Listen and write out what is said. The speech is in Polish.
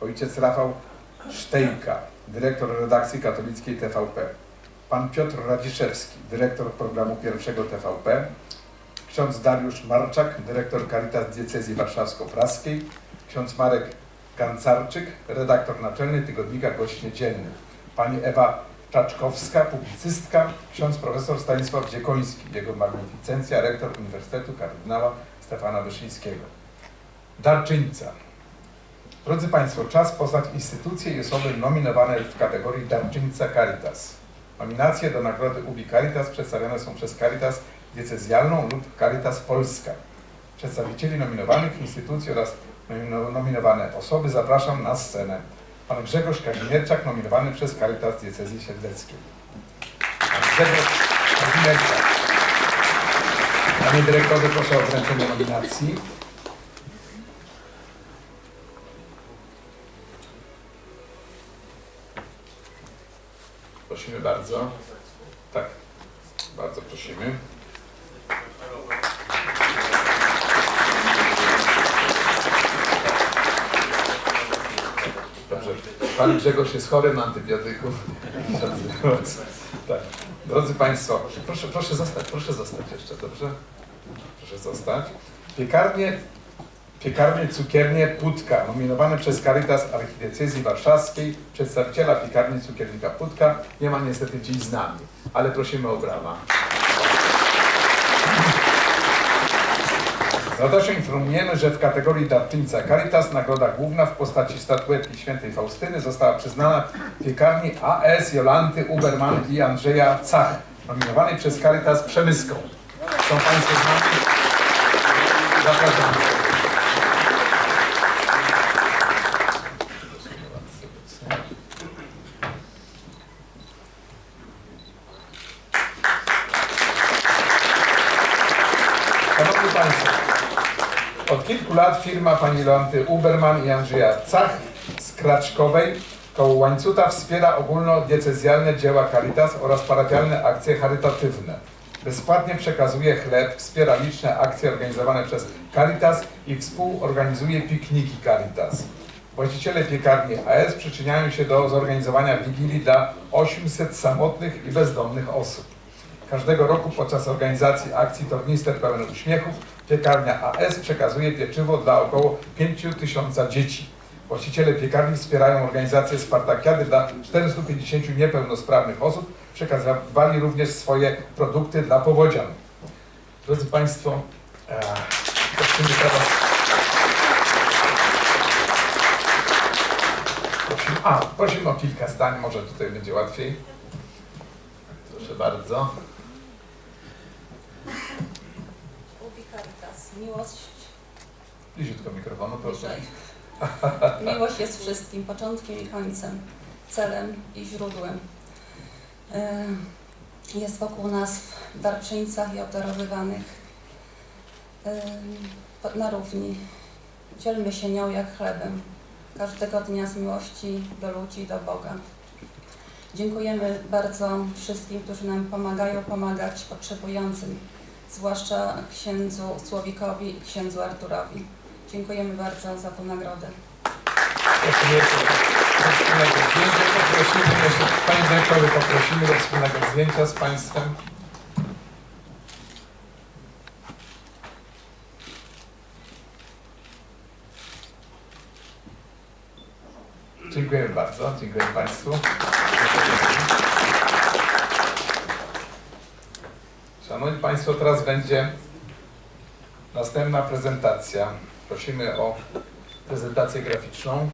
ojciec Rafał Sztejka, dyrektor redakcji katolickiej TVP, pan Piotr Radziszewski, dyrektor programu pierwszego TVP, ksiądz Dariusz Marczak, dyrektor Caritas Diecezji Warszawsko-Praskiej, ksiądz Marek Gancarczyk, redaktor naczelny tygodnika Gość Niedzielny, pani Ewa Czaczkowska, publicystka, ksiądz profesor Stanisław Dziekoński, jego magnificencja, rektor Uniwersytetu kardynała Stefana Wyszyńskiego. Darczyńca. Drodzy Państwo, czas poznać instytucje i osoby nominowane w kategorii Darczyńca Caritas. Nominacje do nagrody Ubi Caritas przedstawiane są przez Caritas Diecezjalną lub Caritas Polska. Przedstawicieli nominowanych instytucji oraz nomino- nominowane osoby zapraszam na scenę. Pan Grzegorz Kazimierczak, nominowany przez Caritas Diecezji Siedleckiej. Pan Grzegorz Kazimierczak. Panie dyrektorze, proszę o wręczenie nominacji. Prosimy bardzo. Tak, bardzo prosimy. Dobrze. Pan Grzegorz jest chory na antybiotyków. Tak. Drodzy Państwo, proszę, proszę zostać, proszę zostać jeszcze, dobrze? Proszę zostać. Piekarnie, piekarnie cukiernie Putka, nominowane przez Caritas Archidiecezji Warszawskiej, przedstawiciela piekarni cukiernika Putka, nie ma niestety dziś z nami, ale prosimy o brawa. Z radością informujemy, że w kategorii darczyńca Caritas nagroda główna w postaci statuetki świętej Faustyny została przyznana piekarni AS Jolanty Uberman i Andrzeja Cach, nominowanej przez Caritas Przemyską. Są Państwo z nami? Zapraszamy. Szanowni Państwo, od kilku lat firma pani Leonty Uberman i Andrzeja Cach z Kraczkowej koło Łańcuta wspiera ogólnodiecezjalne dzieła Caritas oraz parafialne akcje charytatywne. Bezpłatnie przekazuje chleb, wspiera liczne akcje organizowane przez Caritas i współorganizuje pikniki Caritas. Właściciele piekarni AS przyczyniają się do zorganizowania wigilii dla 800 samotnych i bezdomnych osób. Każdego roku podczas organizacji akcji Tornister pełen uśmiechów piekarnia AS przekazuje pieczywo dla około 5 tysiąca dzieci. Właściciele piekarni wspierają organizację Spartakiady dla 450 niepełnosprawnych osób. Przekazywali również swoje produkty dla powodzian. Drodzy Państwo, e, prosimy teraz... Prosimy, a, prosimy o kilka zdań, może tutaj będzie łatwiej. Proszę bardzo. Ubi Caritas. Miłość, Bliziutko mikrofonu, proszę. Miłość jest wszystkim, początkiem i końcem, celem i źródłem. Y, Jest wokół nas w darczyńcach i obdarowywanych y, na równi. Dzielmy się nią jak chlebem, każdego dnia z miłości do ludzi do Boga. Dziękujemy bardzo wszystkim, którzy nam pomagają pomagać potrzebującym, zwłaszcza księdzu Słowikowi i księdzu Arturowi. Dziękujemy bardzo za tę nagrodę. Wspólnego zdjęcia. Poprosimy poprosimy do wspólnego zdjęcia z Państwem. Dziękuję bardzo. Dziękuję Państwu. Szanowni Państwo, teraz będzie następna prezentacja. Prosimy o prezentację graficzną.